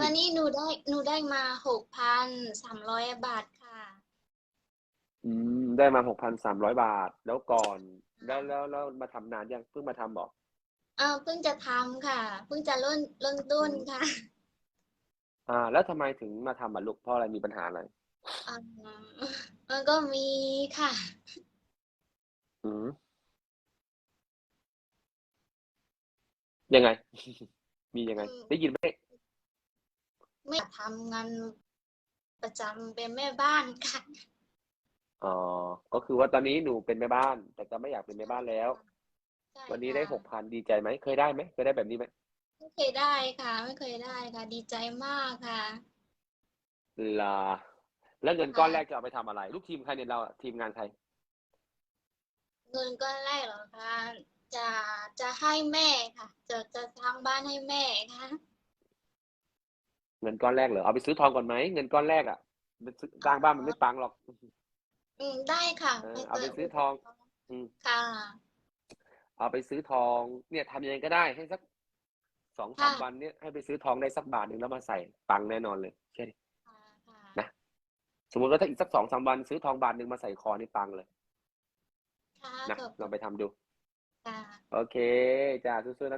วันนี้หนูได้หนูได้มาหกพันสามร้อยบาทค่ะ อืมได้มาหกพันสามร้อยบาท แล้วก่อนแล้วแล้วแล้วมาทำนานยังเพิ่งมาทำบอก เออเพิ่งจะทำค่ะ เพิ่งจะเริ่มเริ่มต้นค่ะอ่า แล้วทำไมถึงมาทำอะลูกเพราะอะไรมีปัญหาอะไรอ่ามันก็มีค่ะ อืมยังไง มียังไง อืม ได้ยินไหม ไม่อยากทำงานประจำเป็นแม่บ้านค่ะอ๋อ ก็คือว่าตอนนี้หนูเป็นแม่บ้าน แต่จะไม่อยากเป็นแม่บ้านแล้ว ใช่วันนี้ได้ค่ะหกพันดีใจไหมเคยได้ไหมเคยได้แบบนี้ไหมไม่เคยได้ค่ะ ไม่เคยได้ค่ะ ดีใจมากค่ะลา แล้วเงินก้อนค่ะแรกจะเอาไปทำอะไร ลูกทีมใครเนี่ยเราอะทีมงานใครเงินก้อนแรกเหรอคะจะจะให้แม่ค่ะ จะจะสร้างบ้านให้แม่ค่ะ เงินก้อนแรกเหรอเอาไปซื้อทองก่อนไหมเงินก้อนแรกอะมันซื้อสร้างบ้านมันไม่ปังหรอกอืมได้ค่ะเออม่เอาไปซื้อทอง อืม ค่ะ เอาไปซื้อทอง เนี่ยทำยังไงก็ได้ให้สักสองสามค่ะ วันเนี่ยให้ไปซื้อทองได้สักบาทหนึ่งแล้วมาใส่ปังแน่นอนเลยเชื่อดิค่ะค่ะนะสมมติว่าถ้าอีกสักสองสามวันซื้อทองบาทหนึ่งมาใส่คอนี่ปังเลยค่ะนะขอบลองไปทำดู ค่ะ โอเคจ้าสู้ๆนะลูก